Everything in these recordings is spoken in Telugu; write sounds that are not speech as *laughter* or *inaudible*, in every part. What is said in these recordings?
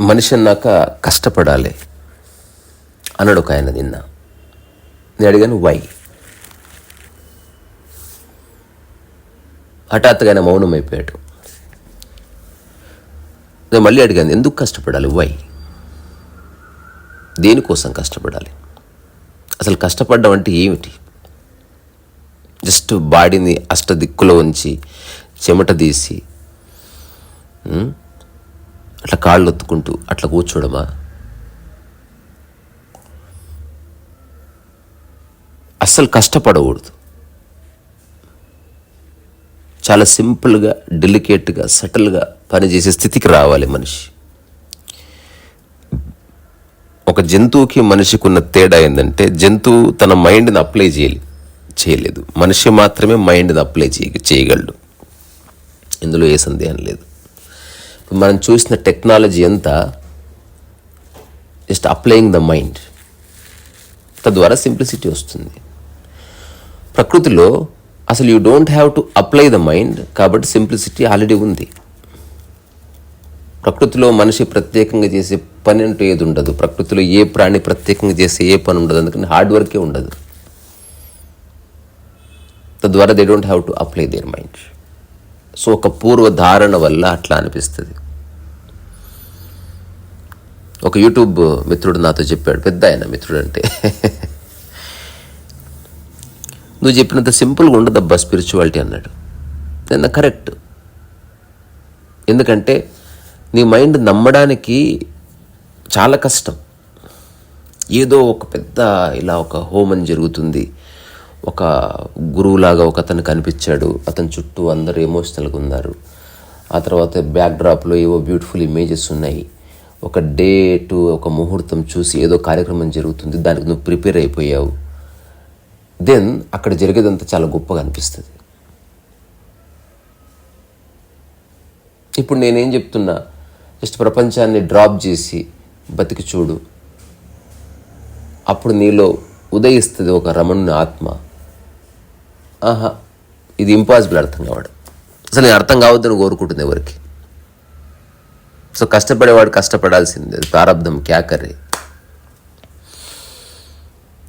మనిషి అన్నాక కష్టపడాలి అన్నాడు ఒక ఆయన నిన్న. నేను అడిగాను వై హఠాత్తుగా ఆయన మౌనం అయిపోయాడు. నేను మళ్ళీ అడిగాను ఎందుకు కష్టపడాలి? వై దేనికోసం కష్టపడాలి? అసలు కష్టపడడం అంటే ఏమిటి? జస్ట్ బాడీని అష్టదిక్కులో ఉంచి చెమట తీసి అట్లా కాళ్ళు ఒత్తుకుంటూ అట్లా కూర్చోడమా? అస్సలు కష్టపడకూడదు. చాలా సింపుల్గా డెలికేట్గా సటిల్గా పనిచేసే స్థితికి రావాలి మనిషి. ఒక జంతువుకి మనిషికి ఉన్న తేడా ఏంటంటే జంతువు తన మైండ్ని అప్లై చేయాలి. చేయలేదు. మనిషి మాత్రమే మైండ్ని అప్లై చేయ చేయగలడు. ఇందులో ఏ సందేహం లేదు. మనం చూసిన టెక్నాలజీ అంతా జస్ట్ అప్లయింగ్ ద మైండ్ తద్వారా సింప్లిసిటీ వస్తుంది. ప్రకృతిలో అసలు you don't have to apply the mind కాబట్టి సింప్లిసిటీ ఆల్రెడీ ఉంది. ప్రకృతిలో మనిషి ప్రత్యేకంగా చేసే పని అంటూ ఏది ఉండదు. ప్రకృతిలో ఏ ప్రాణి ప్రత్యేకంగా చేసే ఏ పని ఉండదు. అందుకని హార్డ్ వర్కే ఉండదు. తద్వారా they don't have to apply their mind so ఒక పూర్వ ధారణ వల్ల అట్లా అనిపిస్తుంది. ఒక యూట్యూబ్ మిత్రుడు నాతో చెప్పాడు పెద్ద ఆయన మిత్రుడు అంటే *laughs* నువ్వు చెప్పినంత సింపుల్గా ఉండదబ్బా స్పిరిచువాలిటీ అన్నాడు. నిన్న కరెక్ట్ ఎందుకంటే నీ మైండ్ నమ్మడానికి చాలా కష్టం. ఏదో ఒక పెద్ద ఇలా ఒక హోమం జరుగుతుంది. ఒక గురువులాగా ఒక అతను కనిపించాడు. అతని చుట్టూ అందరూ ఎమోషనల్గా ఉన్నారు. ఆ తర్వాత బ్యాక్ డ్రాప్లో ఏవో బ్యూటిఫుల్ ఇమేజెస్ ఉన్నాయి. ఒక డే టు ఒక ముహూర్తం చూసి ఏదో కార్యక్రమం జరుగుతుంది. దానికి నువ్వు ప్రిపేర్ అయిపోయావు. దెన్ అక్కడ జరిగేదంతా చాలా గొప్పగా అనిపిస్తుంది. ఇప్పుడు నేనేం చెప్తున్నా? జస్ట్ ప్రపంచాన్ని డ్రాప్ చేసి బతికి చూడు. అప్పుడు నీలో ఉదయిస్తుంది ఒక రమణుని ఆత్మ. ఆహా ఇది ఇంపాసిబుల్ అర్థం కావడం. అసలు నేను అర్థం కావద్దని కోరుకుంటుంది ఎవరికి? సో కష్టపడేవాడు కష్టపడాల్సిందే అది ప్రారంధం క్యాకరే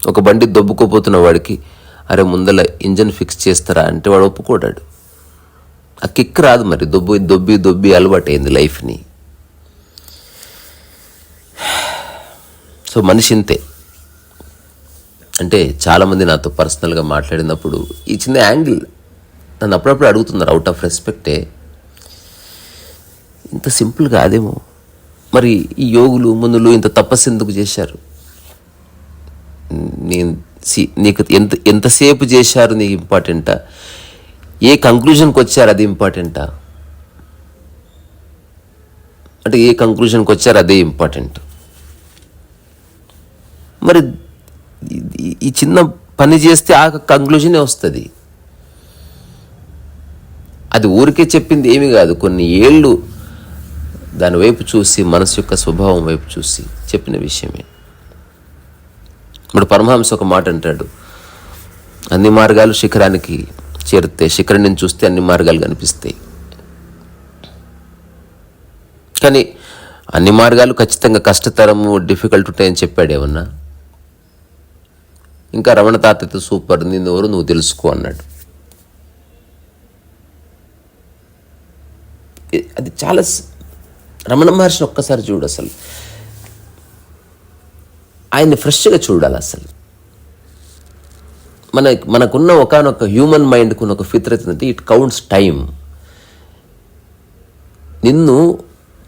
ఒక బండి దొబ్బుకోపోతున్న వాడికి అరే ముందల ఇంజన్ ఫిక్స్ చేస్తారా? అంటే వాడు ఒప్పుకోడాడు. ఆ కిక్ రాదు మరి దొబ్బి దొబ్బి దొబ్బి అలవాటు అయింది లైఫ్ని. *sighs* సో మనిషి ఇంతే. అంటే చాలామంది నాతో పర్సనల్గా మాట్లాడినప్పుడు ఈ చిన్న యాంగిల్ నన్ను అప్పుడప్పుడు అడుగుతున్నారు అవుట్ ఆఫ్ రెస్పెక్టే ఇంత సింపుల్ కాదేమో. మరి ఈ యోగులు మునులు ఇంత తపస్సు ఎందుకు చేశారు? నేను సి- నీకు ఎంత ఎంతసేపు చేశారు నీకు ఇంపార్టెంటా ఏ కంక్లూజన్కి వచ్చారు అది ఇంపార్టెంటా అంటే ఏ కంక్లూజన్కి వచ్చారు అదే ఇంపార్టెంట్ మరి ఈ- ఈ చిన్న పని చేస్తే ఆ కంక్లూజనే వస్తుంది. అది ఊరికే చెప్పింది ఏమీ కాదు. కొన్ని ఏళ్ళు దాని వైపు చూసి మనసు యొక్క స్వభావం వైపు చూసి చెప్పిన విషయమే. ఇప్పుడు పరమహంస ఒక మాట అంటాడు. అన్ని మార్గాలు శిఖరానికి చేరితే శిఖరాన్ని చూస్తే అన్ని మార్గాలు కనిపిస్తాయి. కానీ అన్ని మార్గాలు ఖచ్చితంగా కష్టతరము డిఫికల్ట్ ఉంటాయని చెప్పాడేమన్నా ఇంకా రమణ తాతతో సూపర్ నిన్ను ఎవరు నువ్వు తెలుసుకో అన్నాడు. అది చాలా రమణ మహర్షిని ఒక్కసారి చూడు అసలు. ఆయన్ని ఫ్రెష్గా చూడాలి అసలు. మన మనకున్న ఒకనొక హ్యూమన్ మైండ్కు ఉన్న ఒక ఫిత్రత్ అంటే ఇట్ కౌంట్స్ టైం నిన్ను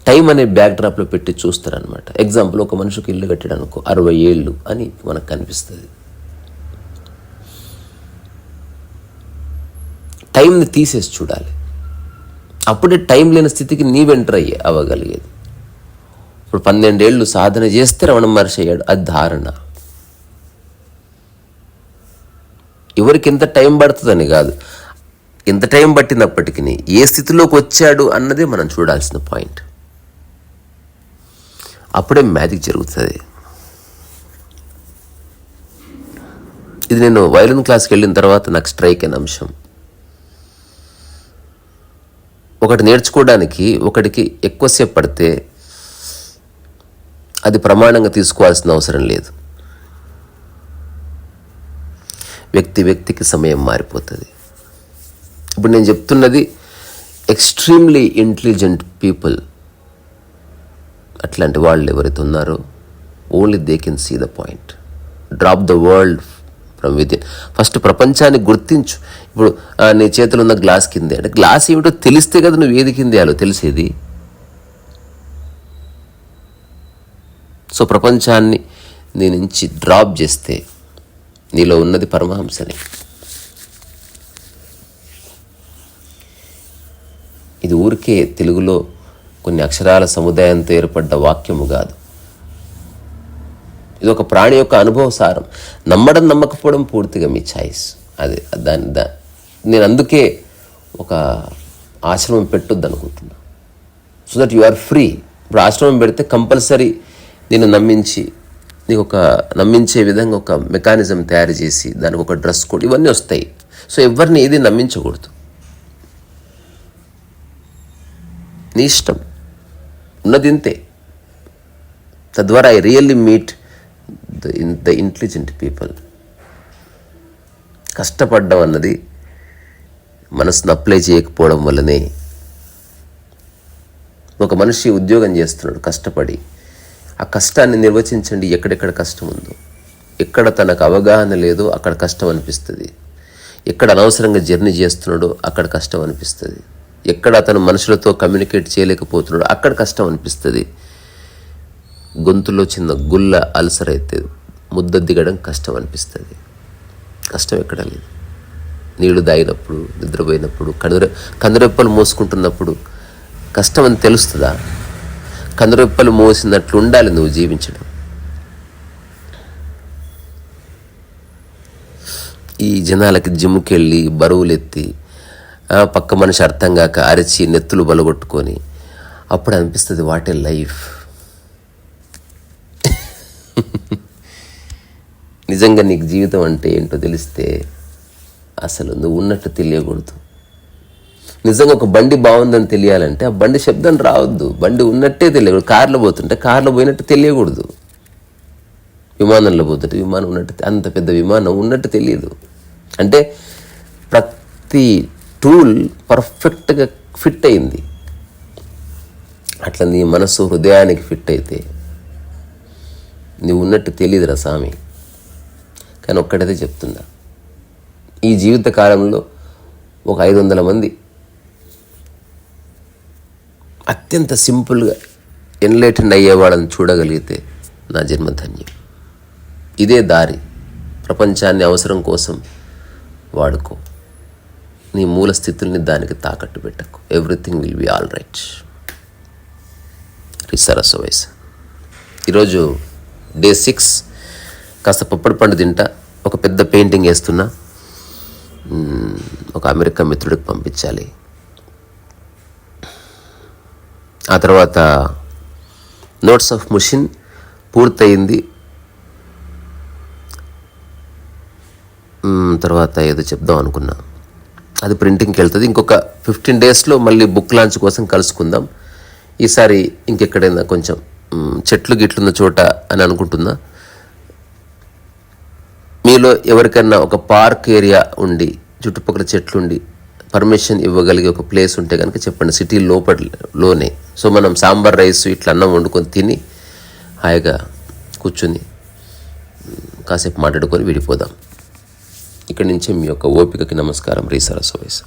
టైం అనే బ్యాక్ డ్రాప్లో పెట్టి చూస్తారనమాట ఎగ్జాంపుల్ ఒక మనిషికి ఇల్లు కట్టాడు అనుకో అరవై ఏళ్ళు అని మనకు కనిపిస్తుంది. టైంని తీసేసి చూడాలి. అప్పుడే టైం లేని స్థితికి నీవెంటర్ వెంటర్ అవ్వగలిగేది. ఇప్పుడు పన్నెండేళ్ళు సాధన చేస్తే రమణ మహర్షి అయ్యాడు. అది ధారణ. ఎవరికి ఎంత టైం పడుతుందని కాదు. ఎంత టైం పట్టినప్పటికీ ఏ స్థితిలోకి వచ్చాడు అన్నదే మనం చూడాల్సిన పాయింట్. అప్పుడే మ్యాజిక్ జరుగుతుంది. ఇది నేను వైలిన్ క్లాస్కి వెళ్ళిన తర్వాత నాకు స్ట్రైక్ అయిన అంశం. ఒకటి నేర్చుకోవడానికి ఒకటికి ఎక్కువసేపు పడితే అది ప్రమాణంగా తీసుకోవాల్సిన అవసరం లేదు. వ్యక్తి వ్యక్తికి సమయం మారిపోతుంది. ఇప్పుడు నేను చెప్తున్నది ఎక్స్ట్రీమ్లీ ఇంటెలిజెంట్ పీపుల్ అట్లాంటి వాళ్ళు ఎవరైతే ఉన్నారో only they can see the point drop the world from with first ప్రపంచాన్ని గుర్తించు. ఇప్పుడు నీ చేతిలో ఉన్న గ్లాస్ కిందే. అంటే గ్లాస్ ఏమిటో తెలిస్తే కదా నువ్వు ఏది కిందేయాలో తెలిసేది. సో ప్రపంచాన్ని నీ నుంచి డ్రాప్ చేస్తే నీలో ఉన్నది పరమహంసనే. ఇది ఊరికే తెలుగులో కొన్ని అక్షరాల సముదాయంతో ఏర్పడ్డ వాక్యము కాదు. ఇది ఒక ప్రాణి యొక్క అనుభవ సారం. నమ్మడం నమ్మకపోవడం పూర్తిగా మీ ఛాయిస్. అది దాని దా నేను అందుకే ఒక ఆశ్రమం పెట్టొద్దు అనుకుంటున్నా. So that you are free ఇప్పుడు ఆశ్రమం పెడితే కంపల్సరీ నేను నమ్మించి నీకు ఒక నమ్మించే విధంగా ఒక మెకానిజం తయారు చేసి దానికి ఒక డ్రెస్ కోడ్ ఇవన్నీ వస్తాయి. సో ఎవరిని ఇది నమ్మించకూడదు. నీ ఇష్టం. ఉన్నది ఇంతే తద్వారా I really meet the the intelligent people కష్టపడ్డం అన్నది మనసును అప్లై చేయకపోవడం వల్లనే ఒక మనిషి ఉద్యోగం చేస్తున్నాడు కష్టపడి. ఆ కష్టాన్ని నిర్వచించండి ఎక్కడెక్కడ కష్టం ఉందో. ఎక్కడ తనకు అవగాహన లేదో అక్కడ కష్టం అనిపిస్తుంది. ఎక్కడ అనవసరంగా జర్నీ చేస్తున్నాడో అక్కడ కష్టం అనిపిస్తుంది. ఎక్కడ అతను మనుషులతో కమ్యూనికేట్ చేయలేకపోతున్నాడో అక్కడ కష్టం అనిపిస్తుంది. గొంతులో చిన్న గుల్ల అల్సర్ అయితే ముద్ద దిగడం కష్టం అనిపిస్తుంది. కష్టం ఎక్కడ లేదు. నీళ్ళు దాగినప్పుడు నిద్రపోయినప్పుడు కనురె కందురెప్పలు మోసుకుంటున్నప్పుడు కష్టం అని తెలుస్తుందా? కందురెప్పలు మోసినట్లు ఉండాలి నువ్వు జీవించడం. ఈ జనాలకి జిమ్కి వెళ్ళి బరువులు ఎత్తి పక్క మనిషి అర్థం కాక అరిచి నెత్తులు బలగొట్టుకొని అప్పుడు అనిపిస్తుంది వాట్ ఏ లైఫ్. నిజంగా నీకు జీవితం అంటే ఏంటో తెలిస్తే అసలు నువ్వు ఉన్నట్టు తెలియకూడదు. నిజంగా ఒక బండి బాగుందని తెలియాలంటే ఆ బండి శబ్దం రావద్దు. బండి ఉన్నట్టే తెలియకూడదు. కార్లో పోతుంటే కార్లో పోయినట్టు తెలియకూడదు. విమానంలో పోతుంటే విమానం ఉన్నట్టు అంత పెద్ద విమానం ఉన్నట్టు తెలియదు. అంటే ప్రతి టూల్ పర్ఫెక్ట్గా ఫిట్ అయింది. అట్లా నీ మనసు హృదయానికి ఫిట్ అయితే నువ్వు ఉన్నట్టు తెలియదురా స్వామి. కానీ ఒక్కటైతే చెప్తున్నా ఈ జీవిత కాలంలో ఒక ఐదు వందల మంది అత్యంత సింపుల్గా ఎన్లైటెండ్ అయ్యేవాళ్ళని చూడగలిగితే నా జన్మధన్యం. ఇదే దారి ప్రపంచాన్ని అవసరం కోసం వాడుకో. నీ మూల స్థితుల్ని దానికి తాకట్టు పెట్టకు. Everything will be all right రిసరస్ వయసు. ఈరోజు డే సిక్స్ కాస్త పప్పడి పండు తింటా. ఒక పెద్ద పెయింటింగ్ వేస్తున్నా. ఒక అమెరికా మిత్రుడికి పంపించాలి. ఆ తర్వాత నోట్స్ ఆఫ్ ముషిన్ పూర్తయింది. తర్వాత ఏదో చెప్దాం అనుకున్నా. అది ప్రింటింగ్కి వెళ్తుంది. ఇంకొక ఫిఫ్టీన్ డేస్లో మళ్ళీ బుక్ లాంచ్ కోసం కలుసుకుందాం. ఈసారి ఇంకెక్కడైనా కొంచెం చెట్లు గిట్లున్న చోట అని అనుకుంటున్నా. మీలో ఎవరికైనా ఒక పార్క్ ఏరియా ఉండి చుట్టుపక్కల చెట్లుండి పర్మిషన్ ఇవ్వగలిగే ఒక ప్లేస్ ఉంటే కనుక చెప్పండి. సిటీ లోపలలోనే సో మనం సాంబార్ రైస్ ఇట్లా అన్నం వండుకొని తిని హాయిగా కూర్చుని కాసేపు మాట్లాడుకొని విడిపోదాం. ఇక్కడి నుంచి మీ యొక్క ఓపికకి నమస్కారం. రీ సరస్వైస్